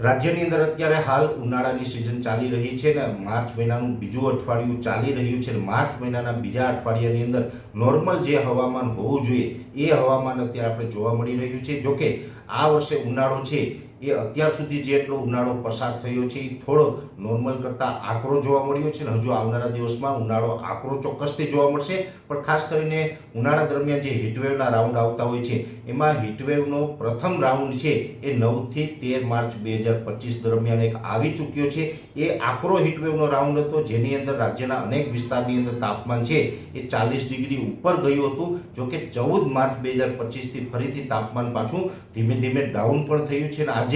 રાજ્યની અંદર અત્યારે હાલ ઉનાળાની સિઝન ચાલી રહી છે ને માર્ચ મહિનાનું બીજું અઠવાડિયું ચાલી રહ્યું છે માર્ચ મહિનાના બીજા અઠવાડિયાની અંદર નોર્મલ જે હવામાન હોવું જોઈએ એ હવામાન અત્યારે આપણે જોવા મળી રહ્યું છે. જોકે આ વર્ષે ઉનાળો છે એ અત્યાર સુધી જેટલો ઉનાળો પસાર થયો છે, એ થોડો નોર્મલ કરતાં આકરો જોવા મળ્યો છે ને હજુ આવનારા દિવસમાં ઉનાળો આકરો ચોક્કસથી જોવા મળશે. પણ ખાસ કરીને ઉનાળા દરમિયાન જે હીટવેવના રાઉન્ડ આવતા હોય છે, એમાં હીટવેવનો પ્રથમ રાઉન્ડ છે એ નવથી તેર માર્ચ બે હજાર પચીસ દરમિયાન એક આવી ચૂક્યો છે. એ આકરો હીટવેવનો રાઉન્ડ હતો, જેની અંદર રાજ્યના અનેક વિસ્તારની અંદર તાપમાન છે એ ચાલીસ ડિગ્રી ઉપર ગયું હતું. જોકે ચૌદ માર્ચ બે હજાર પચીસથી ફરીથી તાપમાન પાછું ધીમે ધીમે ડાઉન પણ થયું છે અને આજે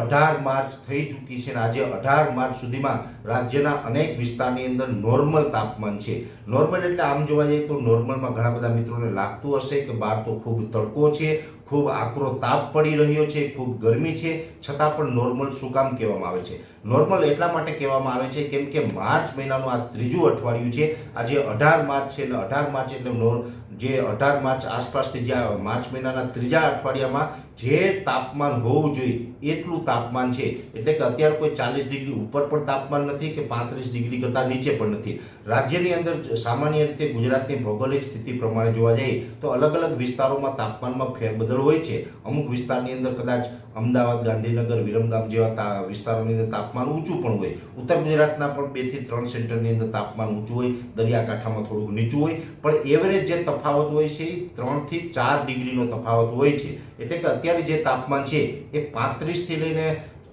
અઢાર માર્ચ થઈ ચૂકી છે અને આજે અઢાર માર્ચ સુધીમાં રાજ્યના અનેક વિસ્તારની અંદર નોર્મલ તાપમાન છે. નોર્મલ એટલે આમ જોવા જઈએ તો નોર્મલમાં ઘણા બધા મિત્રોને લાગતું હશે કે બહાર તો ખૂબ તડકો છે. ખૂબ આકરો તાપ પડી રહ્યો છે, ખૂબ ગરમી છે, છતાં પણ નોર્મલ શું કામ કહેવામાં આવે છે? નોર્મલ એટલા માટે કહેવામાં આવે છે કેમ કે માર્ચ મહિનાનું આ ત્રીજું અઠવાડિયું છે, આજે અઢાર માર્ચ છે અઢાર માર્ચ એટલે જે અઢાર માર્ચ આસપાસથી જે માર્ચ મહિનાના ત્રીજા અઠવાડિયામાં જે તાપમાન હોવું જોઈએ, એટલું તાપમાન છે. એટલે કે અત્યારે કોઈ ચાલીસ ડિગ્રી ઉપર પણ તાપમાન નથી કે પાંત્રીસ ડિગ્રી કરતાં નીચે પણ નથી. રાજ્યની અંદર સામાન્ય રીતે ગુજરાતની ભૌગોલિક સ્થિતિ પ્રમાણે જોવા જઈએ તો અલગ અલગ વિસ્તારોમાં તાપમાનમાં ફેરબદલ હોય છે. અમુક વિસ્તારની અંદર કદાચ અમદાવાદ, ગાંધીનગર, વિરમગામ જેવા વિસ્તારોની અંદર તાપમાન ઊંચું પણ હોય. ઉત્તર ગુજરાતના પણ બેથી ત્રણ સેન્ટરની અંદર તાપમાન ઊંચું હોય. દરિયાકાંઠામાં થોડુંક નીચું હોય. પણ એવરેજ જે તફાવત હોય છે એ ત્રણથી ચાર ડિગ્રીનો તફાવત હોય છે. એટલે કે અત્યારે જે તાપમાન છે એ પાંત્રીસથી લઈને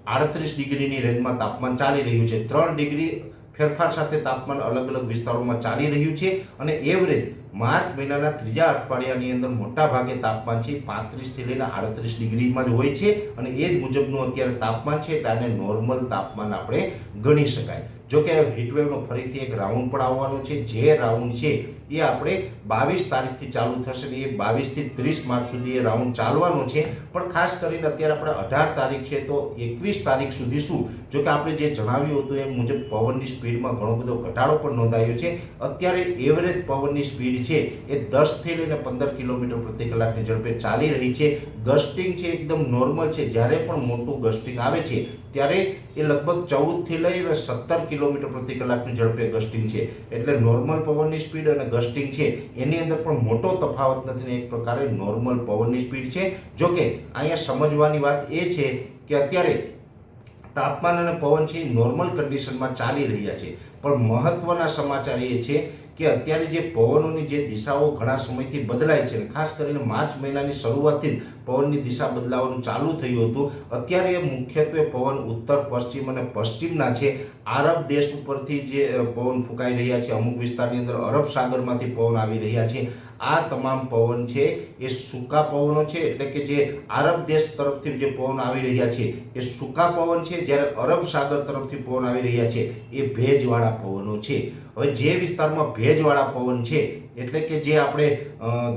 આડત્રીસ ડિગ્રીની રેન્જમાં તાપમાન ચાલી રહ્યું છે. ત્રણ ડિગ્રી ફેરફાર સાથે તાપમાન અલગ અલગ વિસ્તારોમાં ચાલી રહ્યું છે અને એવરેજ માર્ચ મહિનાના ત્રીજા અઠવાડિયાની અંદર મોટા ભાગે તાપમાન છે પાંત્રીસથી લઈને આડત્રીસ ડિગ્રીમાં જ હોય છે અને એ જ મુજબનું અત્યારે તાપમાન છે એટલે આને નોર્મલ તાપમાન આપણે ગણી શકાય. જો કે હીટવેવનો ફરીથી એક રાઉન્ડ પણ આવવાનો છે. જે રાઉન્ડ છે એ આપણે બાવીસ તારીખથી ચાલુ થશે એ બાવીસથી ત્રીસ માર્ચ સુધી એ રાઉન્ડ ચાલવાનો છે. પણ ખાસ કરીને અત્યારે આપણે અઢાર તારીખ છે તો એકવીસ તારીખ સુધી શું? જો કે આપણે જે જણાવ્યું હતું એ મુજબ પવનની સ્પીડમાં ઘણો બધો ઘટાડો પણ નોંધાયો છે. અત્યારે એવરેજ પવનની સ્પીડ છે એ દસથી લઈને પંદર કિલોમીટર પ્રતિ કલાકની ઝડપે ચાલી રહી છે. ગસ્ટિંગ છે એકદમ નોર્મલ છે. જ્યારે પણ મોટું ગસ્ટિંગ આવે છે, ત્યારે એ લગભગ ચૌદથી લઈને સત્તર કિલોમીટર પ્રતિ કલાકની ઝડપે ગસ્ટિંગ છે. એટલે નોર્મલ પવનની સ્પીડ અને ગસ્ટિંગ છે, એની અંદર પણ મોટો તફાવત નથી એક પ્રકારે નોર્મલ પવનની સ્પીડ છે. જોકે અહીંયા સમજવાની વાત એ છે કે અત્યારે તાપમાન અને પવન છે નોર્મલ કન્ડિશનમાં ચાલી રહ્યા છે. પણ મહત્વના સમાચાર એ છે કે અત્યારે જે પવનોની જે દિશાઓ ઘણા સમયથી બદલાય છે ખાસ કરીને માર્ચ મહિનાની શરૂઆતથી જ પવનની દિશા બદલાવાનું ચાલુ થયું હતું. અત્યારે મુખ્યત્વે પવન ઉત્તર, પશ્ચિમ અને પશ્ચિમના છે. આરબ દેશ ઉપરથી જે પવન ફૂંકાઈ રહ્યા છે, અમુક વિસ્તારની અંદર અરબ સાગરમાંથી પવન આવી રહ્યા છે. આ તમામ પવન છે, એ સૂકા પવનો છે, એટલે કે જે આરબ દેશ તરફથી જે પવન આવી રહ્યા છે, એ સૂકા પવન છે. જ્યારે અરબ સાગર તરફથી પવન આવી રહ્યા છે, એ ભેજવાળા પવનો છે. હવે જે વિસ્તારમાં ભેજવાળા પવન છે એટલે કે જે આપણે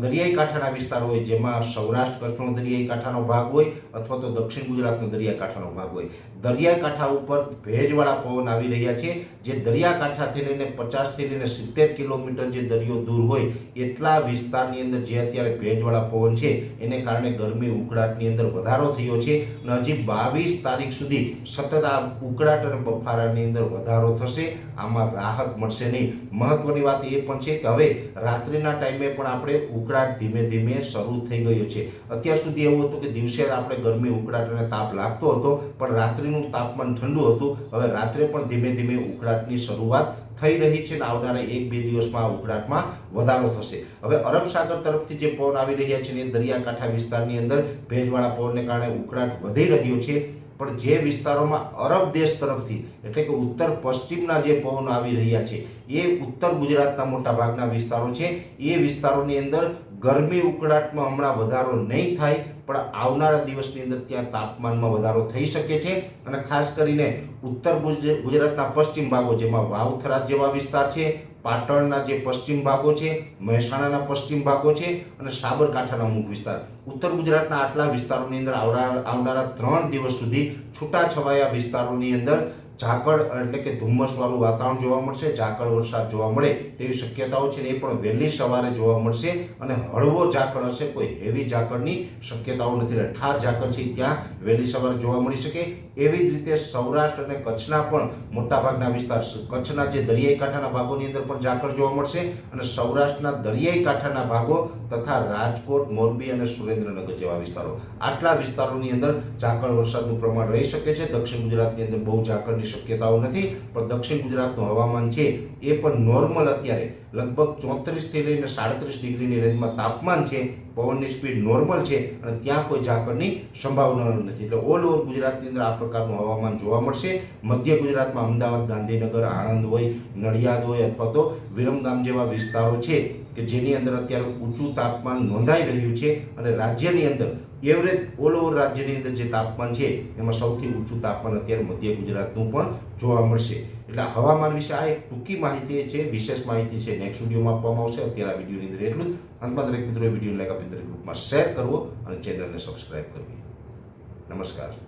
દરિયાઈ કાંઠાના વિસ્તાર હોય, જેમાં સૌરાષ્ટ્ર કચ્છનો દરિયાઈ કાંઠાનો ભાગ હોય, અથવા તો દક્ષિણ ગુજરાતનો દરિયા કાંઠાનો ભાગ હોય. દરિયા કાંઠા ઉપર ભેજવાળા પવન આવી રહ્યા છે. જે દરિયા કાંઠાથી લઈને પચાસથી લઈને સિત્તેર કિલોમીટર જે દરિયો દૂર હોય, એટલા વિસ્તારની અંદર જે અત્યારે ભેજવાળા પવન છે, એને કારણે ગરમી ઉકળાટની અંદર વધારો થયો છે અને હજી બાવીસ તારીખ સુધી સતત આ ઉકળાટ અને બફારાની અંદર વધારો થશે. આમાં રાહત મળશે નહીં. મહત્વની વાત એ પણ છે કે હવે રાત્રિના ટાઈમે પણ આપણે ઉકળાટ ધીમે ધીમે શરૂ થઈ ગયો છે. અત્યાર સુધી એવું હતું કે દિવસે આપણે ગરમી, ઉકળાટ અને તાપ લાગતો હતો, પણ રાત્રિનું તાપમાન ઠંડુ હતું. હવે રાત્રે પણ ધીમે ધીમે ઉકળાટની શરૂઆત થઈ રહી છે અને આવનારા એક બે દિવસમાં ઉકળાટમાં વધારો થશે. હવે અરબ સાગર તરફથી જે પવન આવી રહ્યા છે એ દરિયાકાંઠા વિસ્તારની અંદર ભેજવાળા પવનને કારણે ઉકળાટ વધી રહ્યો છે. પણ જે વિસ્તારોમાં અરબ દેશ તરફથી એટલે કે ઉત્તર પશ્ચિમના જે પવનો આવી રહ્યા છે, એ ઉત્તર ગુજરાતના મોટા ભાગના વિસ્તારો છે. એ વિસ્તારોની અંદર ગરમી ઉકળાટમાં હમણાં વધારો નહીં થાય, પણ આવનારા દિવસની અંદર ત્યાં તાપમાનમાં વધારો થઈ શકે છે અને ખાસ કરીને ઉત્તર ગુજરાતના પશ્ચિમ ભાગો જેમાં વાવથરા જેવા વિસ્તાર છે પાટણના જે પશ્ચિમ ભાગો છે, મહેસાણાના પશ્ચિમ ભાગો છે અને સાબરકાંઠાના અમુક વિસ્તાર. ઉત્તર ગુજરાતના આટલા વિસ્તારોની અંદર આવનારા ત્રણ દિવસ સુધી છૂટાછવાયા વિસ્તારોની અંદર ઝાકળ એટલે કે ધુમ્મસવાળું વાતાવરણ જોવા મળશે, ઝાકળ વરસાદ જોવા મળે તેવી શક્યતાઓ છે એ પણ વહેલી સવારે જોવા મળશે અને હળવો ઝાકળ હશે, કોઈ હેવી ઝાકળની શક્યતાઓ નથી. ઠાર ઝાકળ છે ત્યાં વહેલી સવારે જોવા મળી શકે. એવી જ રીતે સૌરાષ્ટ્ર અને કચ્છના પણ મોટાભાગના વિસ્તાર કચ્છના જે દરિયાઈ કાંઠાના ભાગોની અંદર પણ ઝાકળ જોવા મળશે અને સૌરાષ્ટ્રના દરિયાઈ કાંઠાના ભાગો તથા રાજકોટ, મોરબી અને સુરેન્દ્રનગર જેવા વિસ્તારો. આટલા વિસ્તારોની અંદર ઝાકળ વરસાદનું પ્રમાણ રહી શકે છે. દક્ષિણ ગુજરાતની અંદર બહુ ઝાકળની શક્યતાઓ નથી, પણ દક્ષિણ ગુજરાતનું હવામાન છે એ પણ નોર્મલ અત્યારે. લગભગ ચોત્રીસથી લઈને સાડત્રીસ ડિગ્રીની રેન્જમાં તાપમાન છે, પવનની સ્પીડ નોર્મલ છે, અને ત્યાં કોઈ ઝાકળની સંભાવના નથી. એટલે ઓલ ઓવર ગુજરાતની અંદર આ પ્રકારનું હવામાન જોવા મળશે. મધ્ય ગુજરાતમાં અમદાવાદ, ગાંધીનગર, આણંદ હોય, નડિયાદ હોય અથવા તો વિરમગામ જેવા વિસ્તારો છે કે જેની અંદર અત્યારે ઊંચું તાપમાન નોંધાઈ રહ્યું છે અને રાજ્યની અંદર એવરેજ ઓલ ઓવર રાજ્યની અંદર જે તાપમાન છે, એમાં સૌથી ઊંચું તાપમાન અત્યારે મધ્ય ગુજરાતનું પણ જોવા મળશે. એટલે હવામાન વિશે આ એક ટૂંકી માહિતી છે, વિશેષ માહિતી છે નેક્સ્ટ વિડીયોમાં આપવામાં આવશે. અત્યારે આ વિડીયોની અંદર એટલું જ. અંતમાં દરેક મિત્રોએ વીડિયો લાઈક આપી દરેક ગ્રુપમાં શેર કરવો અને ચેનલને સબસ્ક્રાઈબ કરવી. નમસ્કાર.